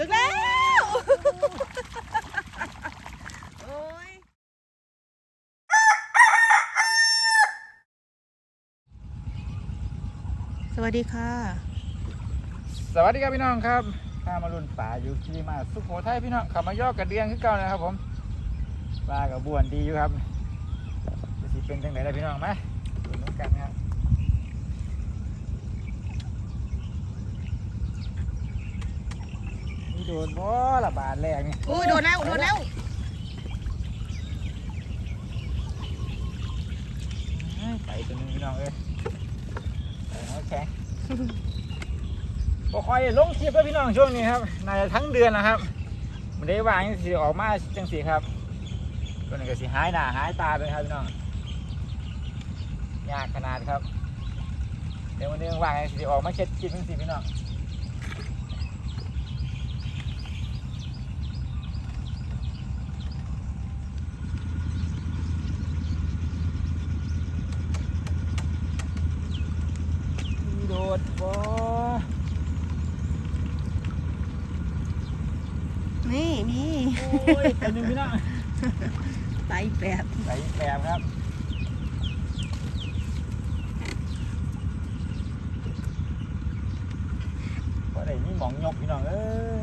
ถึงแล้ว โอ้ยสวัสดีค่ะ สวัสดีครับพี่น้องครับข้ามารุ่นป่าอยู่ที่มาสุโขทัยพี่น้องขับมายอกกระเดียงขึ้นเก่านะครับผมปลากับบวนดีอยู่ครับจะสิเป็นจังไหนล่ะพี่น้องมดูน้ำกันครับนี่ โดนบ่ละบาทแรกนี่อุ้ยโดนแล้วโดนแล้วเอ้ยไปตัวหนึงพี่น้องเอ้ยไปเอาแข็งบ่ค่อยลงคลิปแล้วพี่น้องช่วงนี้ครับน่าจะทั้งเดือนนะครับมันได้วางจังสีออกมาจังสีครับตัวนี้ก็สิหายหน้าหายตาไปครับพี่น้องยากขนาดครับเดี๋ยววันนี้วางจังสีออกมาเช็ดคลิปจังสีพี่น้องมีโดดบ่นี่มีโอ้ยตัวหนึงพี่น้องไตแปดใส่แบบครับก็ได้มีหมองยกพี่น้องเอ้ย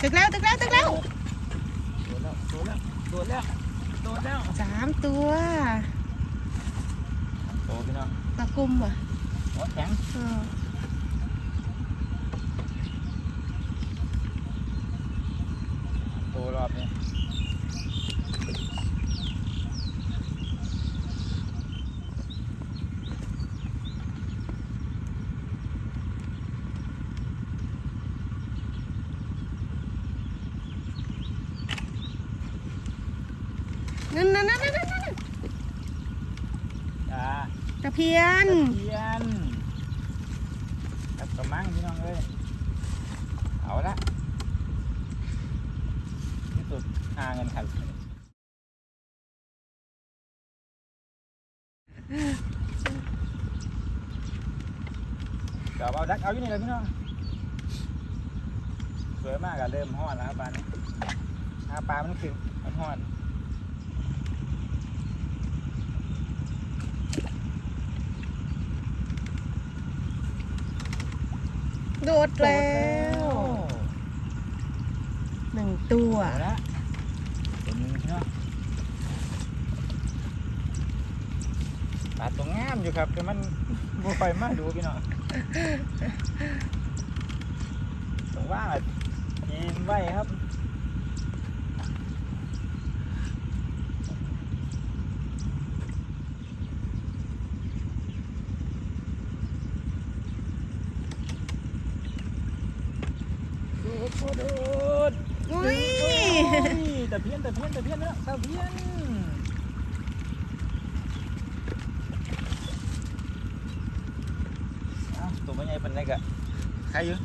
ถึงแล้ว ถึงแล้ว ถึงแล้ว โดดแล้ว โดดแล้ว โดดแล้วโดดแล้วสามตัวโตพี่น้องตะกุมอะหัวแข็งเออโตรอบนี้นั่นนั่นนั่นนั่นนั่น จ้า ตะ เพียนเทียนกับกระมังพี่น้องเอ้ยเอาละที่สุดหาเงินขันเดี๋ยวเอาดักเอาอยู่นี่เลยพี่น้องสวยมากอะเริ่มห้อนแล้วครับปลานี้หาปลามันขึ้นมันห้อน โดดแล้วหนึ่งตัวเอาละตัวนึงพี่น้องปลาตัวงามอยู่ครับแต่มันบ่ค่อยมาดูพี่น้องต้องว่างอะกินไว้ครับ โดดโดดอุ้ยแตะเพี้ยนแตะเพี้ยนตะเพียนนะตะเพี้ยนตัวมันใหญ่เป็นไรกะใครอยู่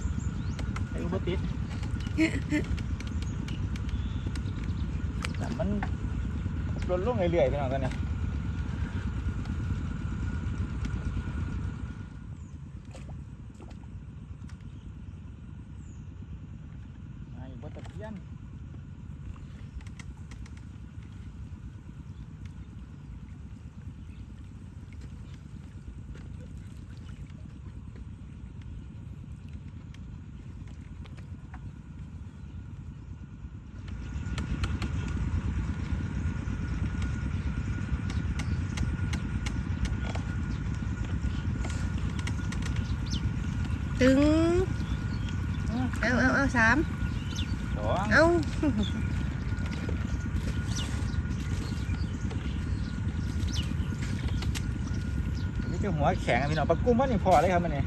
ใครอยู่บ่ติดแต่มันลดลงเรื่อยๆพี่น้องกันเนี่ย ตึงเอาเอาเอาสามสองเอานี่คือหัวแข็งอะพี่น้องปลากุ้งมันนี่พอเลยครับมันนี่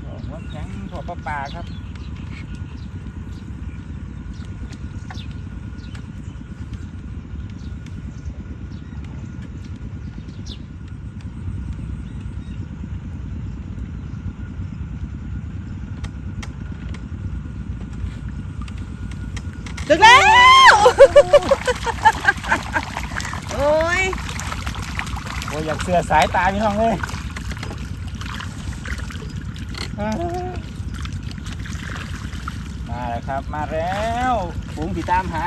โอ้หัวแข็งพอปลาปลาครับ โอ้ย เสือสายตาพี่น้องเลยมาแล้วครับมาแล้วฝูงที่ตามหา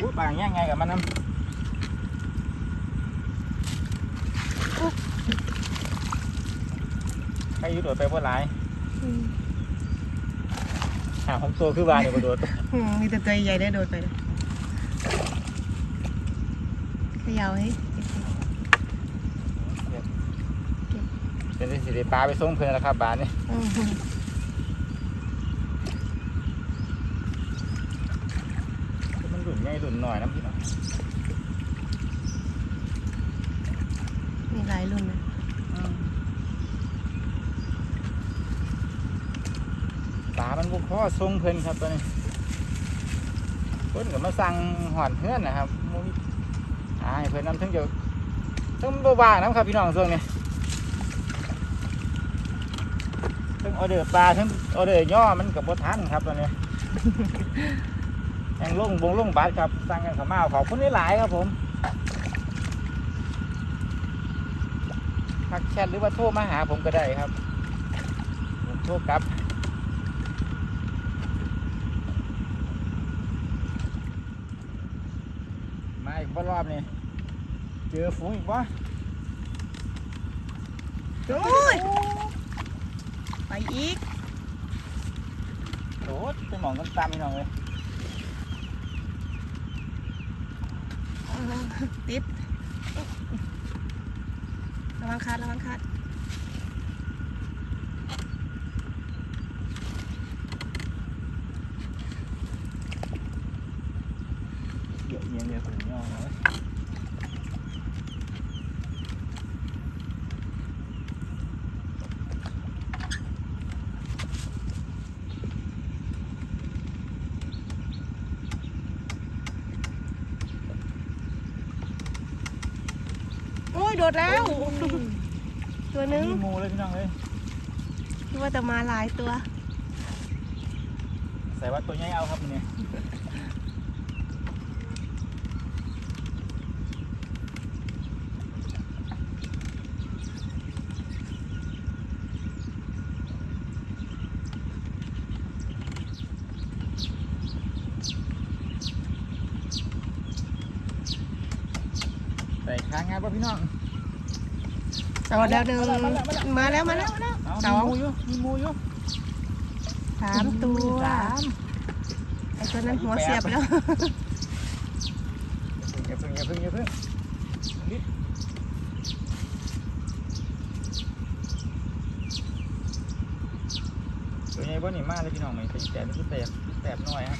อุ้ยปางแย่งไงกับมันน้ำใครอยุดโดดไปบ่หลายอืมหาของตัวคือบานอยู่บ่โดดอืมมีแต่ตัวใหญ่ได้โดดไปนะเขยาวให้เป็นสิได้ปลาไปส่งเพื่อนแล้วครับบานนี่อืมมันหลุนใหญ่หลุนหน่อยน้ำพี่น้องมีหลายรุ่นนะ ปลามันบุกข้อทรงเพิ่นครับตัวนี้เพิ่นก็มาสั่งหอนเพื่อนนะครับมุ้ยอ่าเพิ่นนำถึงเดียวถึงบ่ว่างนะครับพี่น้องช่วงนี้ถึงออเดอร์ปลาถึงออเดอร์ย่อมันกับบ่ทันครับตัวนี้แห่งลงบงลงบาทครับสั่งกันขามาขอบคุณหลายครับผมทักแชทหรือว่าโทรมาหาผมก็ได้ครับ ผมโทรกลับ อีกรอบนี่เจอฝูงอีกวะโอ้ยไปอีกโดดไปหมองกันตามพี่น้องเลยติดระวังคัดระวังคัด เดี๋ยวเอียงเดี๋ยวผมย่อเลย โอ้ยโดดแล้ว ตัวหนึงมีหมูเลยพี่น้องเลยคิดว่าจะมาหลายตัว ใส่ว่าตัวใหญ่เอาครับมันเนี่ย ใส่ค้างงานป่ะพี่น้องเอาแล้วหนึ่งมาแล้วมาแล้วมาแล้วเอาสองมีหมูอยู่มีหมูอยู่สามตัวสามไอ้ตัวนั้นหัวเสียบแล้วอย่าเพิ่งอย่าเพิ่งอย่าเพิ่งนิดตัวใหญ่บ่นี่มากเลยพี่น้องไหมเป็นแตบเป็นแตบเป็นแตบหน่อยฮะ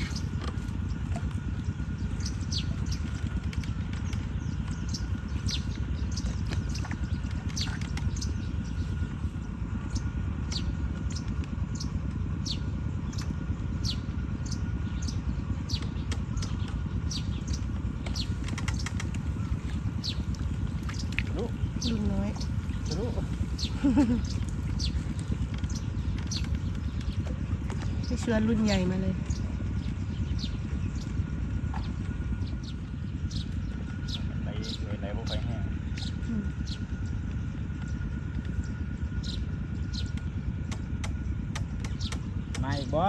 รู้ รุ่นน้อย รู้ ไม่ชวนรุ่นใหญ่มาเลย ไหลไหลบ่ค่อยแห้งอืมมาอีกบ่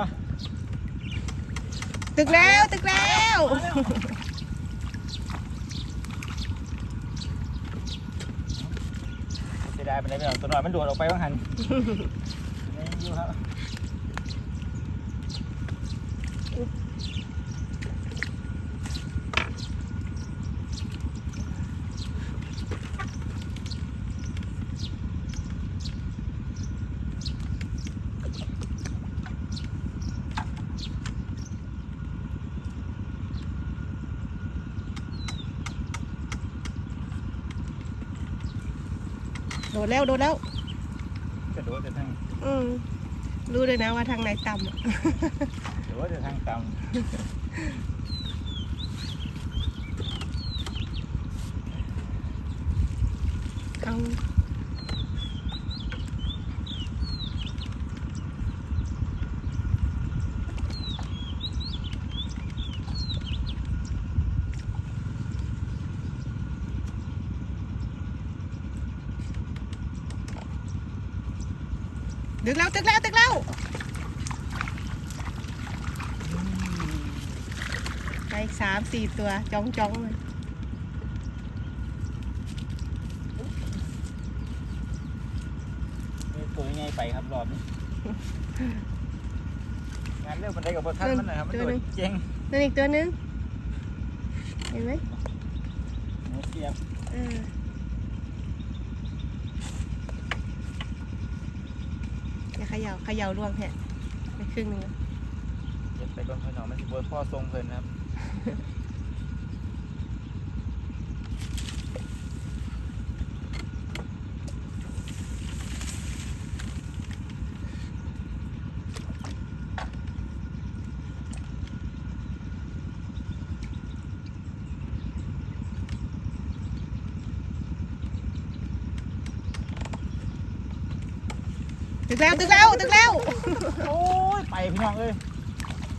ตึกแล้ว ตึกแล้ว เสียดายไปไหนพี่น้อกตัวน้อยมันโดดออกไปบ้างหันนี่อยู่ครับ โดดแล้วโดดแล้วกระโดดจะทางอืมรู้เลยนะว่าทางไหนต่ำอะกระโดดจะทางต่ำเอา ดึกแล้วดึกแล้วดึกแล้วไป อีกสามสี่ตัวจ้องจ้องเลยนี่ตัวยังไงไปครับรอบนี้งานเรื่องมันได้กับบทันมันนะครับมันโดดเจ๊งนั่นอีกตัวหนึงเห็นไหมหมูเสียบเอออย่าเขย่าเขย่าล่วงแฮะไปครึ่งหนึงแล้วเก็บไปก่อนเพื่อนน้องมันสิบพ่อทรงเพิ่นครับ ดึกแล้วดึกแล้วดึกแล้ว โอ้ย ไปพี่น้องเอ้ย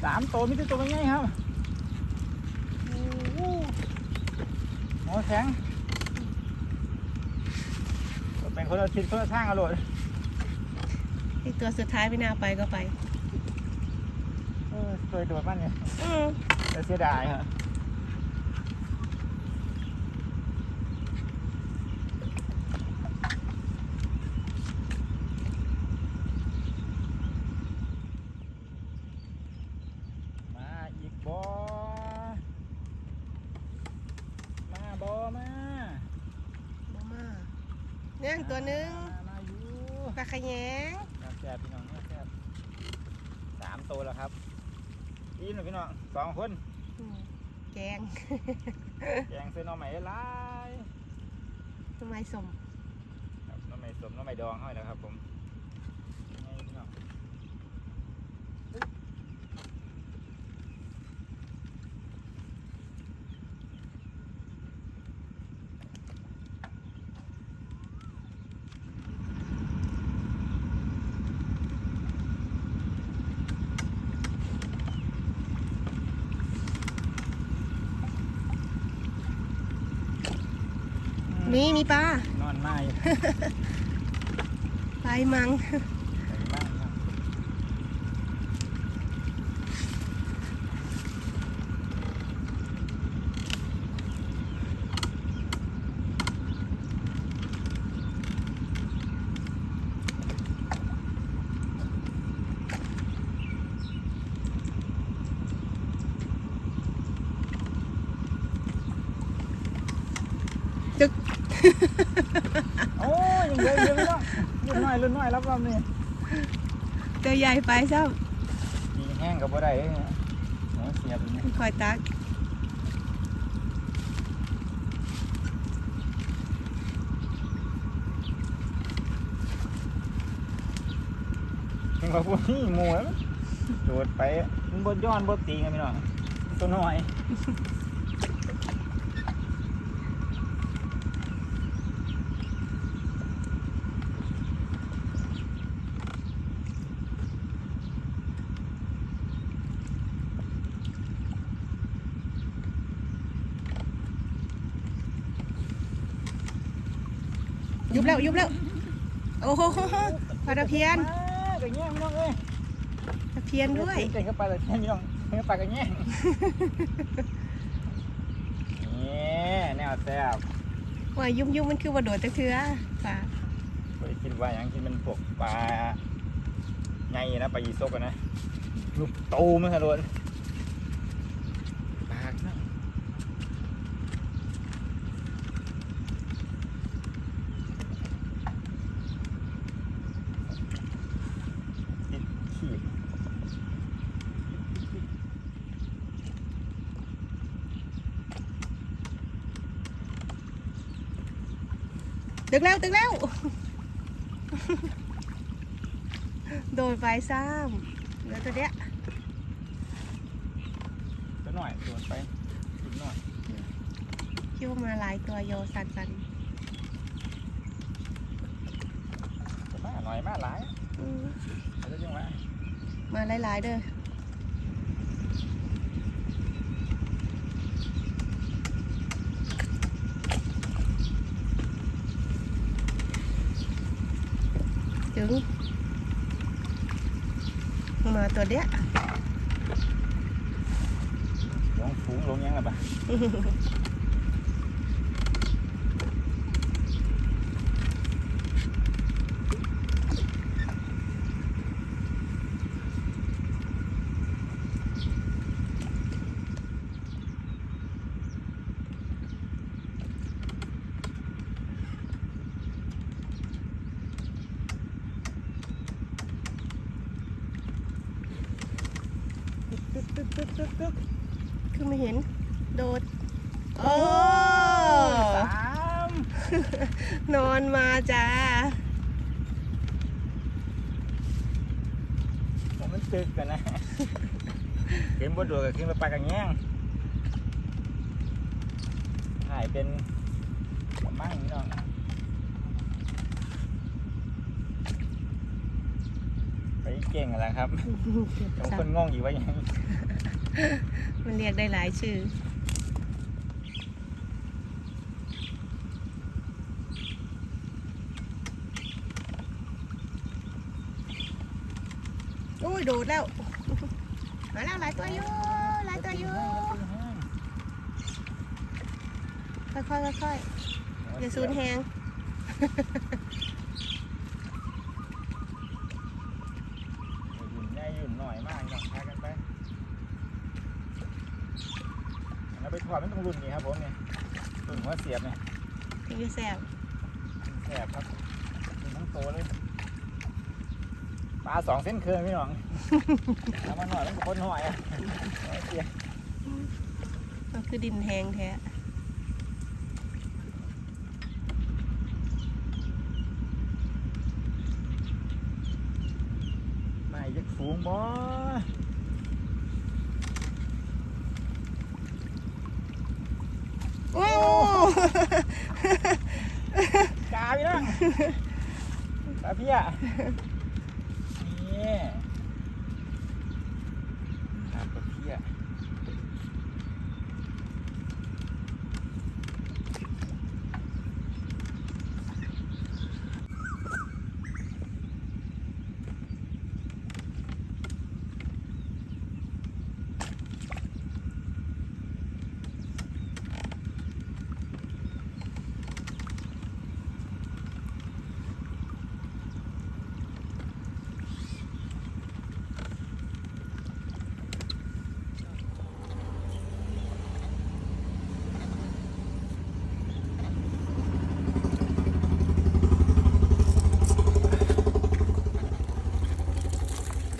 สามตัวมีแต่ตัวง่ายๆครับโอ้โห หมอแข็งเป็นคนละทิศคนละทางอร่อยอีกตัวสุดท้ายไม่น่าไปก็ไป เออตัวโดดมันเนี่ยอืมแต่เสียดายฮะมาอีกบอมาบอมา มามาเนี่ยตัวหนึง มามาอยู่ ปลาขยง น่าแซ่บพี่น้องน่าแซ่บสามตัวแล้วครับอีนหน่อยพี่น้องสองคน อืม แกงแกงเส้นหน่อไม้หลายทำไมสมครับหน้ำไม้สมหน้ำไม้ดองให้แล้วครับผมนี่พี่น้องอืม นี่มี ปลานอนมาอยู่ปลามัง ใส่มากครับโอ้ยยังเยอะอยู่พี่น้องรุ่นน้อย รุ่นน้อยรับรอบนี้ตัวใหญ่ไปซ้มีแห้งกับบ่ได้เด้เนี่ยหมูเสียบอย่างนี้ำคอยตักถึงว่าพวกนี้หมูแล้วโดดไปมันบนย้อนบนตีกันพี่น้องตัวน้อย บแล้วยุบแล้ว โอ้โหปลาตะเพียนมากันแย่งพี่น้องเอ้ยตะเพียนด้วยเก่งก็ปลาตะเพียนพี่น้องเก่งก็ปลากันแย่งนี่แนวแซ่บว่ายุ่มยุ่มมันคือว่าโดดตะเทือปลาเคยคิดว่าอย่างที่มันพวกปลาไงนะปลายีซกอะนะลูกโตมันสะโดนปากนะติดขีด ตึกแล้วตึกแล้ว โดดไปซ้ำเหลือตัวเนี้ยตัวหน่อยโดนไปอีกหน่อยคิดว่ามาหลายตัวโยสันสันตัวมาหน่อยมาหลายอืมแล้วจังหวะมาหลายๆเด้อ จอรูมาตัวเดียลงฝูงลงยังไงบ้าง ตึ๊กตึ๊กตึ๊กตึ๊กคือไม่เห็น โดด โอ้สามนอนมาจ้าผมมันตึกกันนะขึ้นบนดัวกับขึ้นไปปลากันแง่งถ่ายเป็นมั่งนี่น้องไป เก่งอะไรครับบางคนงงอยู่ว่ายังมันเรียกได้หลายชื่อ โอ้ย โดดแล้ว มาแล้วหลายตัวอยู่หลายตัวอยู่ค่อยๆค่อยๆอย่าสูญแหง ยุ่นใหญ่ยุ่นหน่อยมากน้องพากันไปเราไปถอดมันต รงรุ่นนี้ครับผมเนี่ยรุ่นหัวเสียบเนี่ยถึงจะแสบแสบครับรุ่นทั้งโตเลยปลาสองเส้นเครื่องพี่น้องเอามาหน่อยมันก็คนหน่อยอะหัวเสียบมันคือดินแหงแท้ไม่ยักฝูงบ่ โอ้จ้าพี่น้องกาพี่อะนี่ครับกาพี่อะ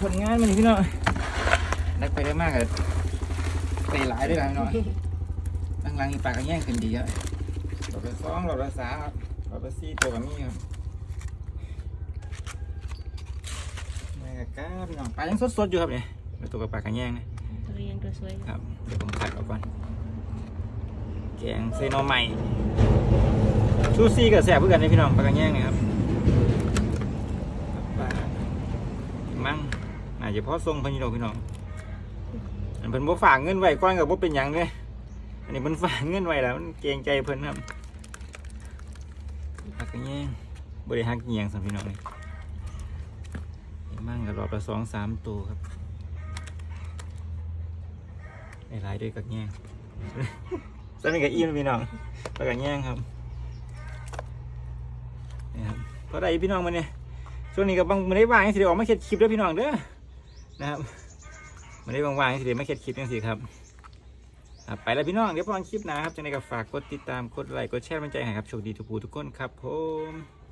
ผลงานมันนี่พี่น้องนักไปได้มากเลยไปหลายด้วยกันพี่น้องหลังๆอีปากก็แย่งกันดีครับหลอดละสองหลอดละสามครับหลอดละสี่ตัวแบบนี้ครับแม่กะกาพี่น้องปลายังสดๆอยู่ครับเนี่ยเป็นตัวกับปลากระแย่งนะตัวเรียงตัวสวยครับเดี๋ยวผมขัดออกก่อนแกงเซโนใหม่ซูซี่กับแสบเพื่อกันเลยพี่น้องปลากระแย่งเนะครับปลามั่ง อาจะพาะทรงพันนี่ดอกพี่น้องอันเพิ่นบ่ฝากเงินไว้ก้อนกับบ่เป็นหยังเด้อันนี้เพิ่นฝากเงินไว้แล้วมันเกรงใจเพิ่นครับปลากระแย่งบริหักเงียงสำหรับพี่น้องนี่มั่งกับรอบละสองสามตัวครับไอ้ลายด้วยกับแง่งสนิทกับอีมพี่น้องไปกับแง่งครับนี่ครับเพราะได้พี่น้องมาเนี่ยช่วงนี้ก็บางไม่ได้ว่างสิเดี๋ยวออกมาเข็ดคลิปด้วยพี่น้องเด้อ นะครับไม่ได้ว่างๆสิเดี๋ยวมาเข็ดคลิปยังสิครับครับไปแล้วพี่น้องเดี๋ยวพอนคลิปนะครับจังไดก็ฝากกดติดตามกดไลค์กดแชร์มันใจให้ครับโชคดีทุกผู้ทุกคนครับผม